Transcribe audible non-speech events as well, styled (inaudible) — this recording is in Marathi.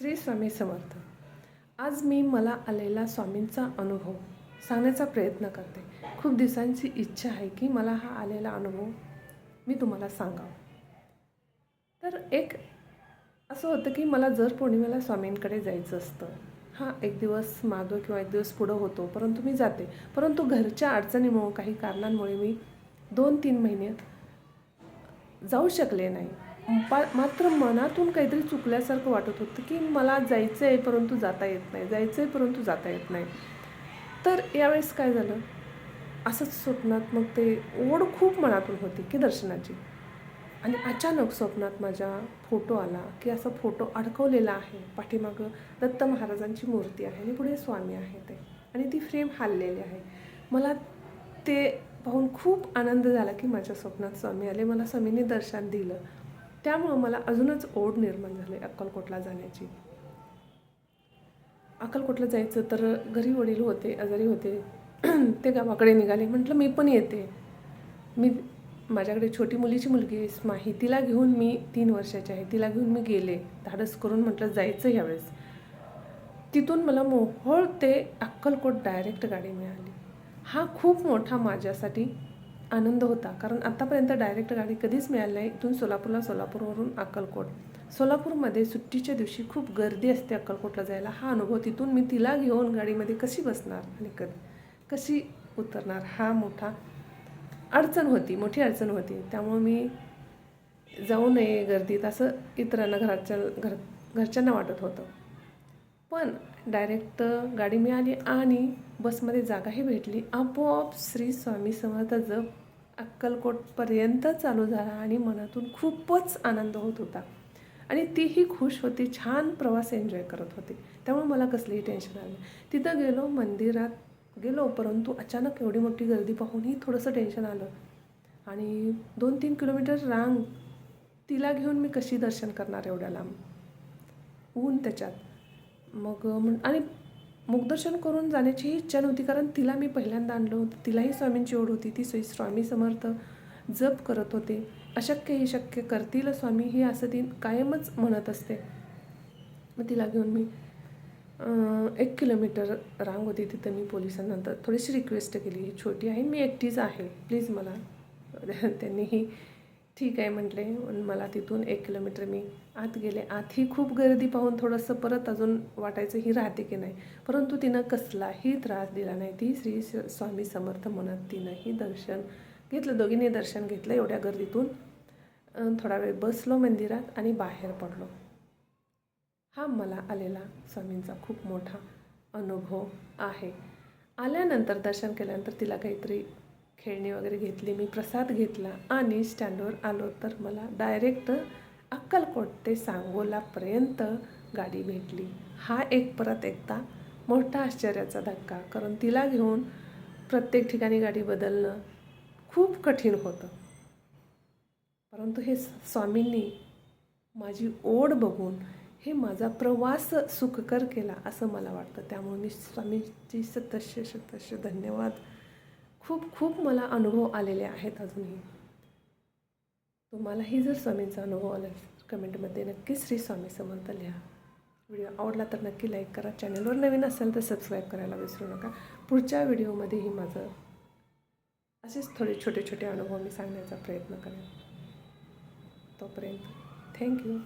श्री स्वामी समर्थ. आज मी मला आलेला स्वामींचा अनुभव सांगण्याचा प्रयत्न करते. खूप दिवसांची इच्छा आहे की मला हा आलेला अनुभव मी तुम्हाला सांगावं. तर एक असं होतं की मला जर पौर्णिमेला स्वामींकडे जायचं असतं हा एक दिवस मागं किंवा एक दिवस पुढं होतो परंतु मी जाते. परंतु घरच्या अडचणीमुळं काही कारणांमुळे मी दोन तीन महिन्यात जाऊ शकले नाही. पा मात्र मनातून काहीतरी चुकल्यासारखं वाटत होतं की मला जायचं आहे परंतु जाता येत नाही जायचं आहे परंतु जाता येत नाही. तर यावेळेस काय झालं? असंच स्वप्नात मग ते ओढ खूप मनातून होती की दर्शनाची. आणि अचानक स्वप्नात माझ्या फोटो आला की असा फोटो अडकवलेला आहे. पाठीमागं दत्त महाराजांची मूर्ती आहे आणि पुढे स्वामी आहे ते. आणि ती फ्रेम हाललेली आहे. मला ते पाहून खूप आनंद झाला की माझ्या स्वप्नात स्वामी आले. मला स्वामींनी दर्शन दिलं. त्यामुळं मला अजूनच ओढ निर्माण झाली अक्कलकोटला जाण्याची. अक्कलकोटला जायचं तर घरी वडील होते आजारी होते. (clears throat) ते गावाकडे निघाले. म्हटलं मी पण येते. मी माझ्याकडे छोटी मुलीची मुलगी माही. तिला घेऊन मी तीन वर्षाची आहे. तिला घेऊन मी गेले. धाडस करून म्हटलं जायचं ह्यावेळेस. तिथून मला मोहोळ ते अक्कलकोट डायरेक्ट गाडी मिळाली. हा खूप मोठा माझ्यासाठी आनंद होता. कारण आत्तापर्यंत डायरेक्ट गाडी कधीच मिळाली नाही. इथून सोलापूरला सोलापूरवरून अक्कलकोट. सोलापूरमध्ये सुट्टीच्या दिवशी खूप गर्दी असते अक्कलकोटला जायला. हा अनुभव तिथून मी तिला घेऊन गाडीमध्ये कशी बसणार आणि कधी कशी उतरणार हा मोठा अडचण होती मोठी अडचण होती. त्यामुळं मी जाऊ नये गर्दीत असं इतरांना घराच्या घर घरच्यांना वाटत होतं. पण डायरेक्ट गाडी मिळाली आणि बसमध्ये जागाही भेटली. आपोआप श्री स्वामी समर्थ जप अक्कलकोटपर्यंत चालू झाला आणि मनातून खूपच आनंद होत होता. आणि तीही खुश होती छान प्रवास एन्जॉय करत होती. त्यामुळे मला कसलीही टेन्शन आलं तिथं गेलो मंदिरात गेलो परंतु अचानक एवढी मोठी गर्दी पाहूनही थोडंसं टेन्शन आलं. आणि दोन तीन किलोमीटर रांग तिला घेऊन मी कशी दर्शन करणार एवढ्या लांब? ऊन त्याच्यात. मग म्हण आणि मुखदर्शन करून जाण्याची इच्छा नव्हती कारण तिला मी पहिल्यांदा आणलं होतं. तिलाही स्वामींची ओढ होती. ती सोयी स्वामी समर्थ जप करत होते. अशक्य ही शक्य करतील स्वामी हे असं ती कायमच म्हणत असते. मग तिला घेऊन मी एक किलोमीटर रांग होती. तिथं मी पोलिसांनंतर थोडीशी रिक्वेस्ट केली. ही छोटी आहे मी एकटीच आहे. प्लीज मला (laughs) त्यांनीही ठीक आहे म्हटले. मला तिथून एक किलोमीटर मी आत गेले. आतही खूप गर्दी पाहून थोडंसं परत अजून वाटायचं ही राहते की नाही. परंतु तिनं कसलाही त्रास दिला नाही. ती श्री स्वामी समर्थ म्हणत तिनंही दर्शन घेतलं. दोघींनी दर्शन घेतलं एवढ्या गर्दीतून. थोडा वेळ बसलो मंदिरात आणि बाहेर पडलो. हा मला आलेला स्वामींचा खूप मोठा अनुभव आहे. आल्यानंतर दर्शन केल्यानंतर तिला काहीतरी खेळणी वगैरे घेतली मी प्रसाद घेतला आणि स्टँडवर आलो तर मला डायरेक्ट अक्कलकोट ते सांगोलापर्यंत गाडी भेटली. हा एक परत एकदा मोठा आश्चर्याचा धक्का कारण तिला घेऊन प्रत्येक ठिकाणी गाडी बदलणं खूप कठीण होतं. परंतु हे स्वामींनी माझी ओढ बघून हे माझा प्रवास सुखकर केला असं मला वाटतं. त्यामुळे मी स्वामीची सतशे शतशे धन्यवाद खूप खूप मला अनुभव आलेले आहेत अजूनही. तुम्हालाही जर स्वामींचा अनुभव आला कमेंटमध्ये नक्की श्री स्वामी समर्थ लिहा. व्हिडिओ आवडला तर नक्की लाईक करा. चॅनलवर नवीन असेल तर सबस्क्राईब करायला विसरू नका. पुढच्या व्हिडिओमध्येही माझं असेच थोडे छोटे छोटे अनुभव मी सांगण्याचा प्रयत्न करेन. तोपर्यंत थँक्यू